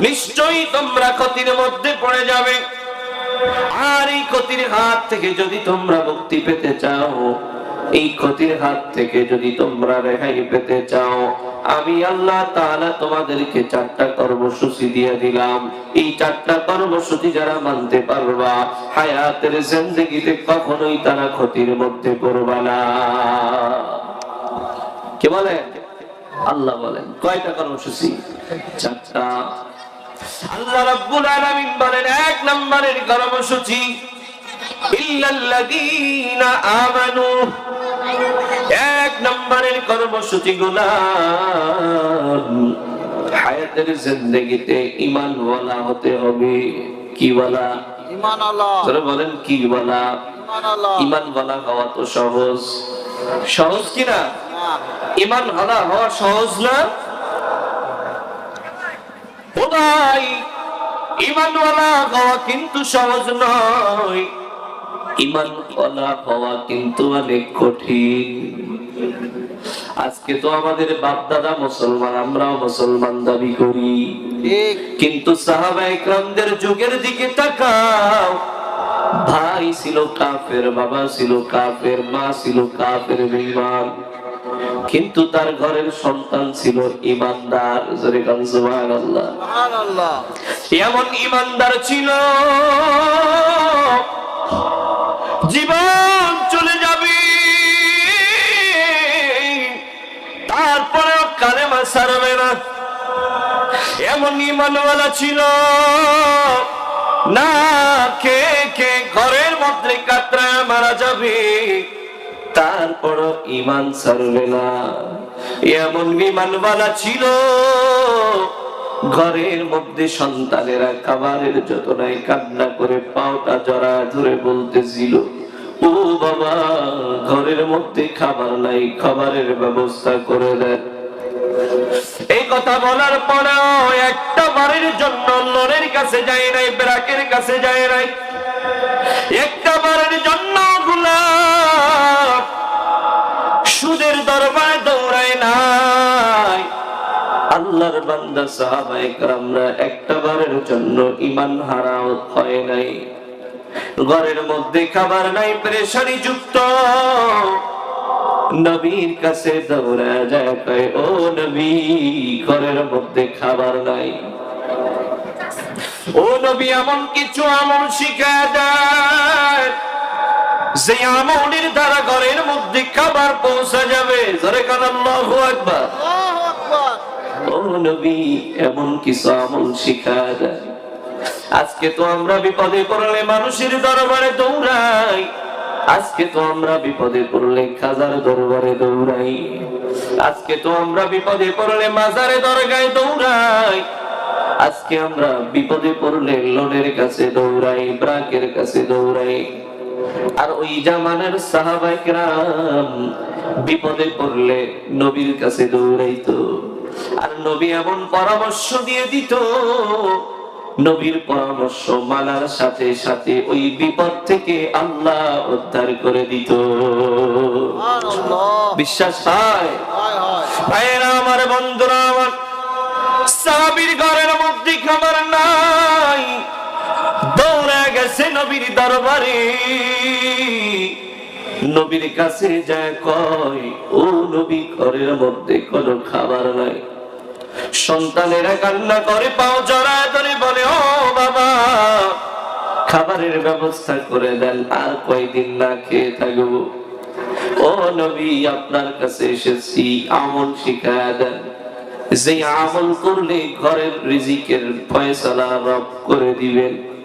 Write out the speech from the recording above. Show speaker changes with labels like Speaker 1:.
Speaker 1: নিশ্চয়ই তোমরা ক্ষতির মধ্যে পড়ে যাবে। আর এই ক্ষতির হাত থেকে যদি তোমরা মুক্তি পেতে চাও, এই ক্ষতির হাত থেকে যদি তোমরা রেহাই পেতে চাও, আমি আল্লাহ তাআলা তোমাদেরকে চারটা কর্মসূচি দিয়ে দিলাম। এই চারটা কর্মসূচি যারা মানতে পারবা, হায়াতের জিন্দেগিতে কখনোই তারা ক্ষতির মধ্যে পড়বা না। কে বলেন আল্লাহ বলেন কয়টা কর্মসূচি? চারটা। আল্লাহ রাব্বুল আলামিন বলেন এক নম্বরের কর্মসূচি ইল্লাল্লাযীনা আমানু। এক নম্বরের কর্মসূচি হায়াতের জিন্দেগিতে হতে হবে। কি বলা?
Speaker 2: ইমান আল্লাহ
Speaker 1: বলেন কি বলা?
Speaker 2: ইমান আল্লাহ
Speaker 1: ঈমান ওয়ালা হওয়া তো সহজ। সহজ কি না ইমান হারা হওয়া সহজ না? ও ইমানওয়ালা হওয়া কিন্তু সহজ নয়। ইমানওয়ালা হওয়া কিন্তু অনেক কঠিন। আজকে তো আমাদের বাপ দাদা মুসলমান আমরাও মুসলমান দাবি করি। কিন্তু সাহাবা একরামদের যুগের দিকে তাকাও। ভাই ছিল কাফের বাবা ছিল কাফের মা ছিল কাফের বেঈমান। কিন্তু তার ঘরের সন্তান ছিল ইমানদার। এমন ইমানদার ছিল জীবন চলে যাবে। তারপরেও কালেমা সারবে না। এমন ইমানওয়ালা ছিল না কে কে ঘরের মধ্যে কাতরা মারা যাবে। তারপরও ইমান সারবে না। এমন বিমানওয়ালা ছিল। ঘরের মধ্যে সন্তানেরা খাবারের যতনায় কান্না করে পাওটা জড়া ধরে বলতেছিল, ও বাবা, ঘরের মধ্যে খাবার নাই, খাবারের ব্যবস্থা করে দেন এই কথা বলার পরেও একটা বাড়ির জন্য লোনের কাছে যায় নাই, ব্রাকের কাছে যায় নাই। একটা সুদের দরবারে দৌড়ায় নাই। আল্লাহর বান্দা সাহাবা একরামরা একটা বারের জন্য ইমান হারাও হয় নাই। ঘরের মধ্যে খাবার নাই প্রেশারি যুক্ত। নবীর কাছে দৌড়া যায়, কয়, ও নবী, ঘরের মধ্যে খাবার নাই। ও নবী, এমন কিছু আমল শিখা দেয়। যে আমলের দ্বারা ঘরের মধ্যে খাবার পৌঁছা যাবে। জোরে কান আল্লাহু আকবার।
Speaker 2: আল্লাহু আকবার।
Speaker 1: ও নবী এমন কিছু আমল শিখা দেয় আজকে তো আমরা বিপদে পড়লে মানুষের দরবারে দৌড়াই। আজকে তো আমরা বিপদে পড়লে খাজার দরবারে দৌড়াই। আজকে তো আমরা বিপদে পড়লে মাজারে দরগায় দৌড়াই। আজকে আমরা বিপদে পড়লে লোনের কাছে দৌড়াই ব্রাকের কাছে দৌড়াই। আর ওই জামানার সাহাবাইকরাম বিপদে পড়লে নবীর কাছে দৌড়াইতো। আর নবী এমন পরামর্শ দিয়ে দিত নবীর পরামর্শ মানার সাথে সাথে ওই বিপদ থেকে আল্লাহ উদ্ধার করে দিত। বিশ্বাস হয়? ভাইয়েরা আমার বন্ধুরা আমার সাহাবীর দরবারে নবীর কাছে যায় কয়, ও নবী, ঘরের মধ্যে কোনো খাবার নাই। সন্তানেরা কান্না করে, পাও জড়ায় ধরে বলে, ও বাবা, খাবারের ব্যবস্থা করে দেন, আর কয়দিন না খেয়ে থাকব। ও নবী, আপনার কাছে এসেছি, আমল শিখায়া দেন। যে আমল করলে ঘরের রিজিকের ফয়সালা রব করে দিবেন।